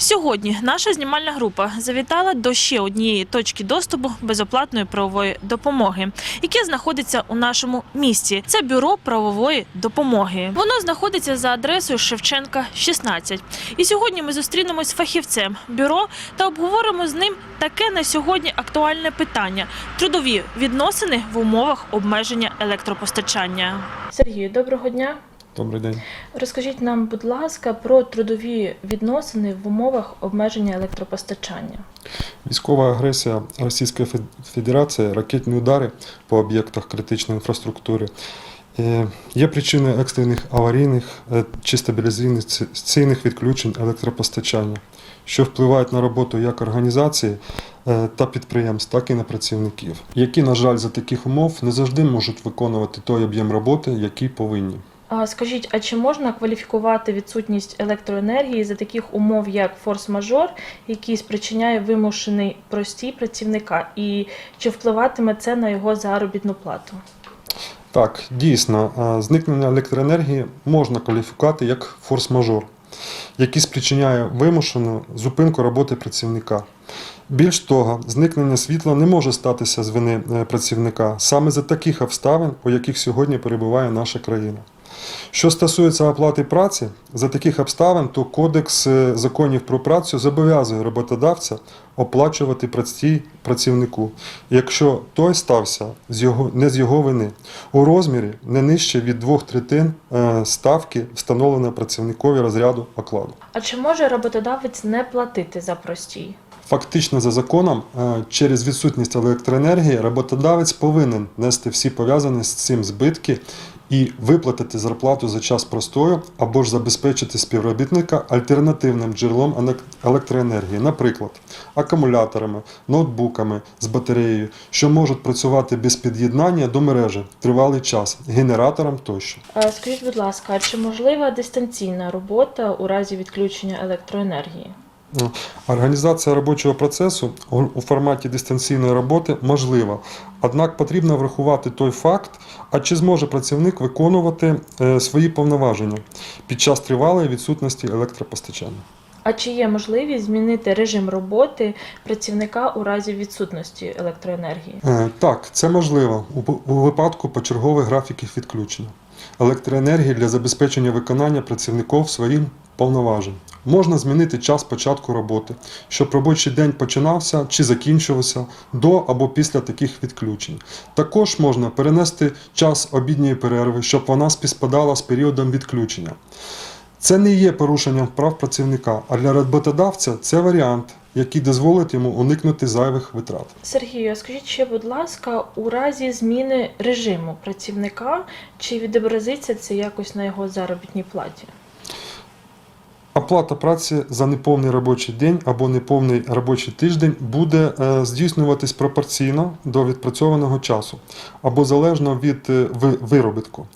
Сьогодні наша знімальна група завітала до ще однієї точки доступу безоплатної правової допомоги, яке знаходиться у нашому місті. Це бюро правової допомоги. Воно знаходиться за адресою Шевченка, 16. І сьогодні ми зустрінемось з фахівцем бюро та обговоримо з ним таке на сьогодні актуальне питання: трудові відносини в умовах обмеження електропостачання. Сергію, доброго дня. Добрий день. Розкажіть нам, будь ласка, про трудові відносини в умовах обмеження електропостачання. Військова агресія Російської Федерації, ракетні удари по об'єктах критичної інфраструктури е, є причиною екстрених аварійних е, чи стабілізаційних відключень електропостачання, що впливають на роботу як організації е, та підприємств, так і на працівників, які, на жаль, за таких умов не завжди можуть виконувати той об'єм роботи, який повинні. Скажіть, а чи можна кваліфікувати відсутність електроенергії за таких умов, як форс-мажор, який спричиняє вимушений простій працівника, і чи впливатиме це на його заробітну плату? Так, дійсно, зникнення електроенергії можна кваліфікувати як форс-мажор, який спричиняє вимушену зупинку роботи працівника. Більш того, зникнення світла не може статися з вини е, працівника саме за таких обставин, у яких сьогодні перебуває наша країна. Що стосується оплати праці, за таких обставин, то Кодекс е, законів про працю зобов'язує роботодавця оплачувати працій працівнику, якщо той стався з його, не з його вини, у розмірі не нижче від двох третин е, ставки, встановленої працівникові розряду окладу. А чи може роботодавець не платити за простій? Фактично, за законом, е, через відсутність електроенергії роботодавець повинен нести всі пов'язані з цим збитки і виплатити зарплату за час простою або ж забезпечити співробітника альтернативним джерелом електроенергії, наприклад, акумуляторами, ноутбуками з батареєю, що можуть працювати без під'єднання до мережі тривалий час, генератором тощо. Скажіть, будь ласка, чи можлива дистанційна робота у разі відключення електроенергії? Ну, Організація робочого процесу у форматі дистанційної роботи можлива, однак потрібно врахувати той факт, а чи зможе працівник виконувати е, свої повноваження під час тривалої відсутності електропостачання. А чи є можливість змінити режим роботи працівника у разі відсутності електроенергії? Е, Так, це можливо у випадку почергових графіків відключення електроенергії для забезпечення виконання працівників своїм повноважень. Можна змінити час початку роботи, щоб робочий день починався чи закінчувався до або після таких відключень. Також можна перенести час обідньої перерви, щоб вона співпадала з періодом відключення. Це не є порушенням прав працівника, а для роботодавця це варіант, який дозволить йому уникнути зайвих витрат. Сергію, а скажіть ще, будь ласка, у разі зміни режиму працівника, чи відобразиться це якось на його заробітній платі? Оплата праці за неповний робочий день або неповний робочий тиждень буде е, здійснюватись пропорційно до відпрацьованого часу або залежно від е, виробітку.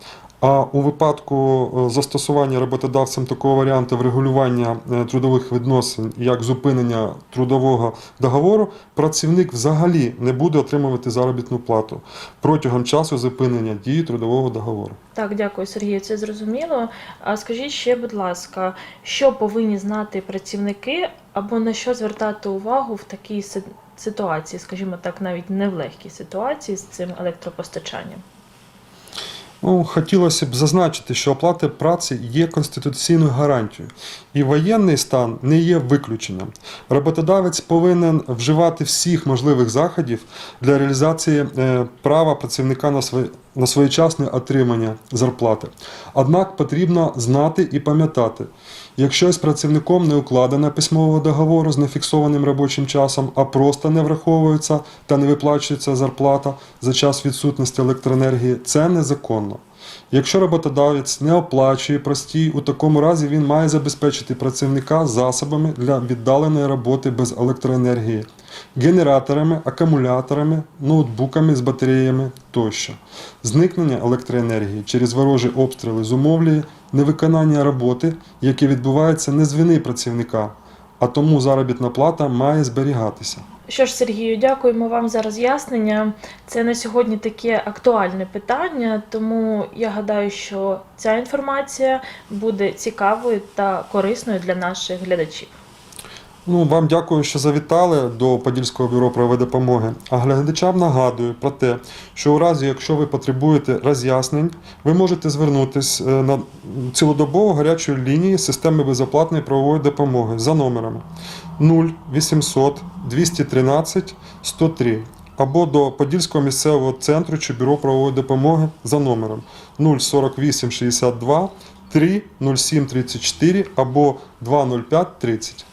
А у випадку е, застосування роботодавцем такого варіанту врегулювання е, трудових відносин, як зупинення трудового договору, працівник взагалі не буде отримувати заробітну плату протягом часу зупинення дії трудового договору. Так, дякую, Сергію, це зрозуміло. А скажіть ще, будь ласка, що повинні знати працівники або на що звертати увагу в такій ситуації, скажімо так, навіть не в легкій ситуації з цим електропостачанням? Ну, хотілося б зазначити, що оплата праці є конституційною гарантією, і воєнний стан не є виключенням. Роботодавець повинен вживати всіх можливих заходів для реалізації е, права працівника на своє. На своєчасне отримання зарплати. Однак потрібно знати і пам'ятати, якщо з працівником не укладено письмового договору з нефіксованим робочим часом, а просто не враховується та не виплачується зарплата за час відсутності електроенергії, це незаконно. Якщо роботодавець не оплачує простій, у такому разі він має забезпечити працівника засобами для віддаленої роботи без електроенергії, генераторами, акумуляторами, ноутбуками з батареями тощо. Зникнення електроенергії через ворожі обстріли зумовлює невиконання роботи, яке відбувається не з вини працівника, а тому заробітна плата має зберігатися. Що ж, Сергію, дякуємо вам за роз'яснення. Це на сьогодні таке актуальне питання, тому я гадаю, що ця інформація буде цікавою та корисною для наших глядачів. Ну, вам дякую, що завітали до Подільського бюро правової допомоги. А глядачам нагадую про те, що у разі, якщо ви потребуєте роз'яснень, ви можете звернутися на цілодобову гарячу лінію системи безоплатної правової допомоги за номерами 0800 213 103 або до Подільського місцевого центру чи бюро правової допомоги за номером 048 62 3 07 34 або 205 30.